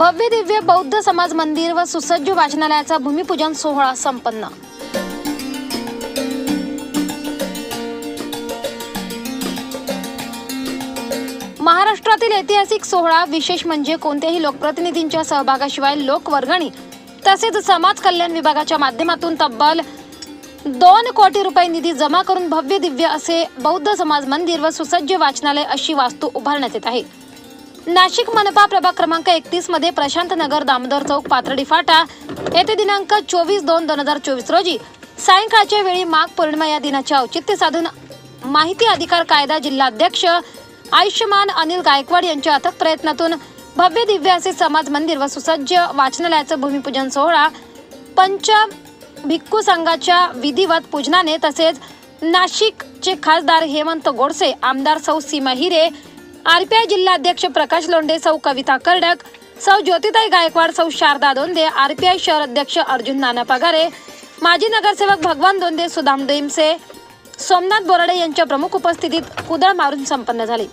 भव्य दिव्य बौद्ध समाज मंदिर व सुसज्ज वाचनालयाचा भूमिपूजन सोहळा संपन्न. राज्यातील ऐतिहासिक सोहळा विशेष म्हणजे कोणत्याही लोकप्रतिनिधींच्या सहभागाशिवाय लोकवर्गणी तसेच समाज कल्याण विभागाच्या माध्यमातून तब्बल दोन कोटी रुपये निधी जमा करून भव्य दिव्य असे बौद्ध समाज मंदिर व सुसज्ज वाचनालय अशी वास्तू उभारण्यात येत आहे. नाशिक मनपा प्रभाग क्रमांक एकतीसमध्ये प्रशांत नगर दामोदर चौक पाथर्डी फाटा येथे दिनांक चोवीस दोन दोन हजार चोवीस रोजी सायंकाळच्या वेळी माघ पौर्णिमा या दिनाचे औचित्य साधून माहिती अधिकार कायदा जिल्हाध्यक्ष आयुष्यमान अनिल गायकवाड यांच्या अथक प्रयत्नातून भव्य दिव्य असे समाज मंदिर व सुसज्ज वाचनालयाचं भूमिपूजन सोहळा पंच भिक्खू संघाच्या विधिवत पूजनाने तसेच नाशिकचे खासदार हेमंत गोडसे आमदार सौ सीमा हिरे आरपीआय जिल्हाध्यक्ष प्रकाश लोंढे सौ कविता कर्डक सौ ज्योतिताई गायकवाड सौ शारदा दोंदे आरपीआय शहर अध्यक्ष अर्जुन नाना पगारे माजी नगरसेवक भगवान दोंदे सुदाम डेमसे सोमनाथ बोराडे यांच्या प्रमुख उपस्थितीत कुदळ मारून संपन्न झाले.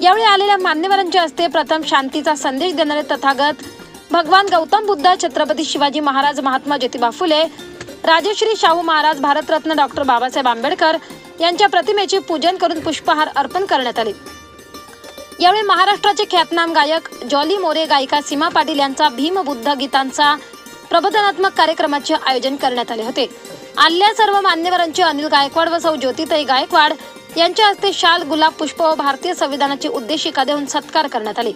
यावेळी आलेल्या मान्यवरांच्या हस्ते प्रथम शांतीचा संदेश देणारे तथागत भगवान गौतम बुद्ध छत्रपती शिवाजी महाराज महात्मा ज्योतिबा फुले राजश्री शाहू महाराज भारतरत्न डॉक्टर बाबासाहेब आंबेडकर यांच्या प्रतिमेचे पूजन करून पुष्पहार अर्पण करण्यात आले. यावेळी महाराष्ट्राचे ख्यातनाम गायक जॉली मोरे गायिका सीमा पाटील यांचा भीम बुद्ध गीतांचा प्रबोधनात्मक कार्यक्रमाचे आयोजन करण्यात आले होते. आल्या सर्व मान्यवरांचे अनिल गायकवाड व सौ ज्योतिताई गायकवाड यांच्या हस्ते शाल गुलाब पुष्प व भारतीय संविधानाची उद्देशिका देऊन सत्कार करण्यात आले.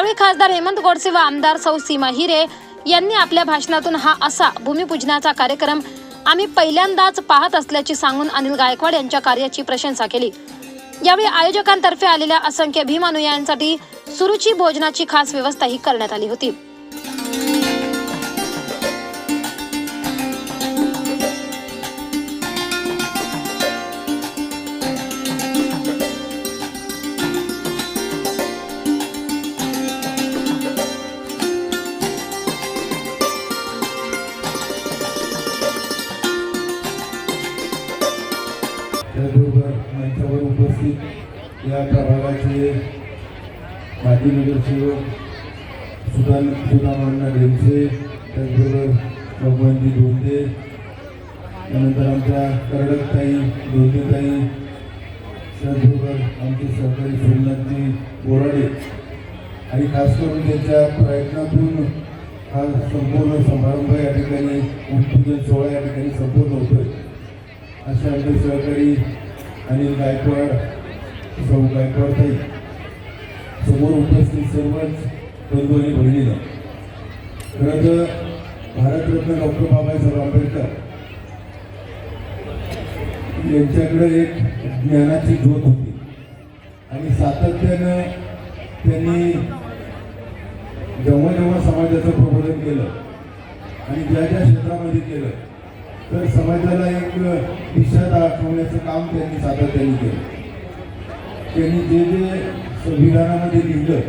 यावेळी खासदार हेमंत गोडसे व आमदार सौ सीमा हिरे यांनी आपल्या भाषणातून हा असा भूमिपूजनाचा कार्यक्रम आम्ही पहिल्यांदाच पाहत असल्याचे सांगून अनिल गायकवाड यांच्या कार्याची प्रशंसा केली. यावेळी आयोजकांतर्फे आलेल्या असंख्य भीमानुयायांसाठी सुरुची भोजनाची खास व्यवस्थाही करण्यात आली होती. त्याचबरोबर मंचावर उपस्थित या प्रभागाचे माजी नगरसेवक सुदान सुदामांना डेमसे त्याचबरोबर भगवानजी धोंदे त्यानंतर आमच्या करडकताई धोंदेताई त्याचबरोबर आमचे सहकारी सोमनाथजी बोराडे. आणि खास करून त्यांच्या प्रयत्नातून हा संपूर्ण समारंभ या ठिकाणी उत्पूजन सोहळा या ठिकाणी संपूर्ण होतोय. असे आमचे सहकारी अनिल गायकवाड सौ गायकवाड ताई समोर उपस्थित सर्वच बंधू आणि बहिणीला खरं तर भारतरत्न डॉक्टर बाबासाहेब आंबेडकर यांच्याकडे एक ज्ञानाची ज्योत होती. आणि सातत्यानं त्यांनी जेव्हा जेव्हा समाजाचं प्रबोधन केलं आणि ज्या ज्या क्षेत्रामध्ये केलं तर समाजाला एक दिशा दाखवण्याचं काम त्यांनी सातत्याने केलं. त्यांनी जे जे संविधानामध्ये लिहिलं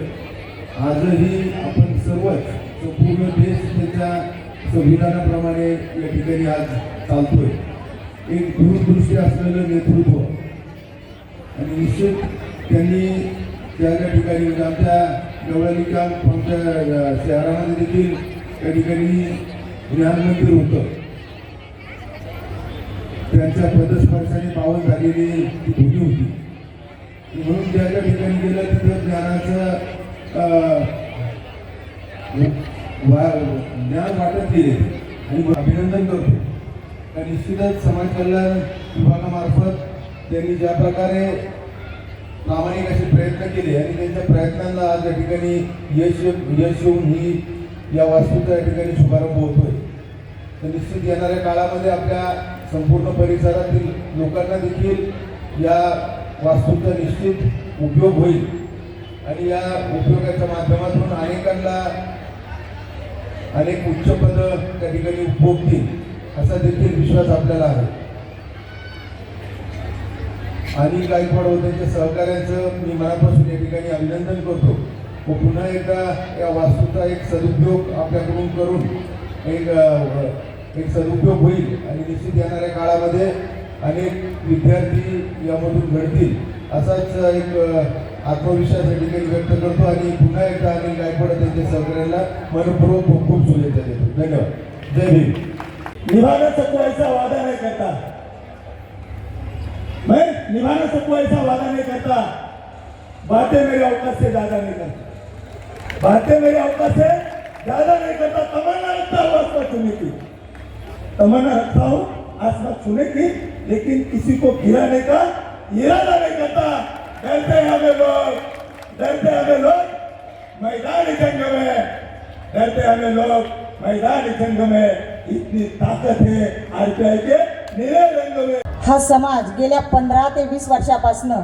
आजही आपण सर्वच संपूर्ण देश त्याच्या संविधानाप्रमाणे या ठिकाणी आज चालतोय. एक दूरदृष्टी असलेलं नेतृत्व. आणि निश्चित त्यांनी त्या त्या ठिकाणी म्हणजे आमच्या गवळणीच्या आमच्या शहरामध्ये देखील त्या ठिकाणी ज्ञान मंदिर होतं. त्यांच्या पदस्पर्शाने पावन झालेली ती भूमी होती. म्हणून ज्या ज्या ठिकाणी गेलं तिथं ज्ञानाचं वा- ज्ञान वाटत गेले. आणि मी अभिनंदन करतो. तर निश्चितच समाज कल्याण विभागामार्फत त्यांनी ज्या प्रकारे प्रामाणिक असे प्रयत्न केले आणि त्यांच्या प्रयत्नांना आज या ठिकाणी यश यश येऊन ही या वास्तूचा या ठिकाणी शुभारंभ होतोय. तर निश्चित येणाऱ्या काळामध्ये आपल्या संपूर्ण परिसरातील लोकांना देखील या वास्तूचा निश्चित उपयोग होईल. आणि या उपयोगाच्या माध्यमातून अनेकांना अनेक उच्च पद त्या ठिकाणी उपभोगतील असा देखील विश्वास आपल्याला आहे. आणि गायकवाड होत्यांच्या त्यांच्या सहकार्याचं मी मनापासून या ठिकाणी अभिनंदन करतो. व पुन्हा एकदा या वास्तूचा एक सदुपयोग आपल्याकडून करून एक एक सदुपयोग होईल आणि निश्चित येणाऱ्या काळामध्ये अनेक विद्यार्थी यामधून घडतील असाच एक आत्मविश्वास या ठिकाणी व्यक्त करतो आणि पुन्हा एकदा अनिल गायकवाड त्यांच्या सहकार्याला मनपूर्वक खूप खूप शुभेच्छा देतो. धन्यवाद. जय भीम. निभाना सबको वादा नाही करता. मैं निभाना सबको वादा नाही करता. बातें मेरे औकात से ज्यादा नहीं करता. बातें मेरे औकात से ज्यादा नहीं करता. तमन्ना रखता हुआ तुम्हें की तमन्ना रखता हूँ। आसमान छूने की लेकिन किसी को गिराने का इरादा नहीं करता। डरते हमें लोग डरते हमें लोग मैदानी जंग में। डरते हमें लोग मैदानी जंग में। इतनी ताकत है आरपीआई के नीले रंग में। हा समाज गेल्या पंधरा ते वीस वर्षापासनं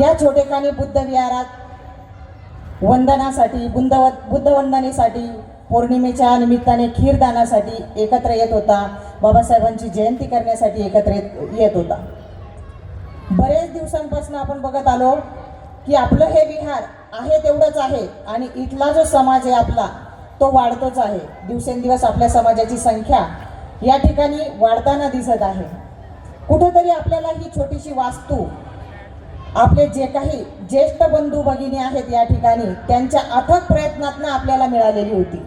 या छोटेखानी बुद्ध विहारात वंदनासाठी बुद्ध बुद्धवंदनेसाठी पौर्णिमेच्या निमित्ताने खीरदानासाठी एकत्र येत होता. बाबासाहेबांची जयंती करण्यासाठी एकत्र येत येत होता. बरेच दिवसांपासून आपण बघत आलो की आपलं हे विहार आहे तेवढंच आहे आणि इथला जो समाज आहे आपला तो वाढतोच आहे. दिवसेंदिवस आपल्या समाजाची संख्या या ठिकाणी वाढताना दिसत आहे. कुठेतरी आपल्याला ही छोटीशी वास्तू आपले जे काही ज्येष्ठ बंधू भगिनी आहेत या ठिकाणी त्यांच्या अथक प्रयत्नातनं आपल्याला मिळालेली होती.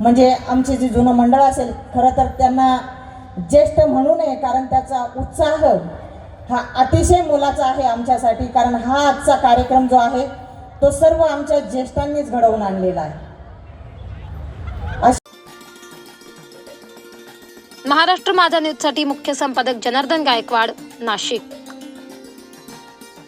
म्हणजे आमचे जे जुनं मंडळ असेल खरं तर त्यांना ज्येष्ठ म्हणू नये कारण त्याचा उत्साह हा अतिशय मोलाचा आहे आमच्यासाठी कारण हा आजचा कार्यक्रम जो आहे तो सर्व आमच्या ज्येष्ठांनीच घडवून आणलेला आहे. महाराष्ट्र माझा न्यूजसाठी मुख्य संपादक जनार्दन गायकवाड नाशिक.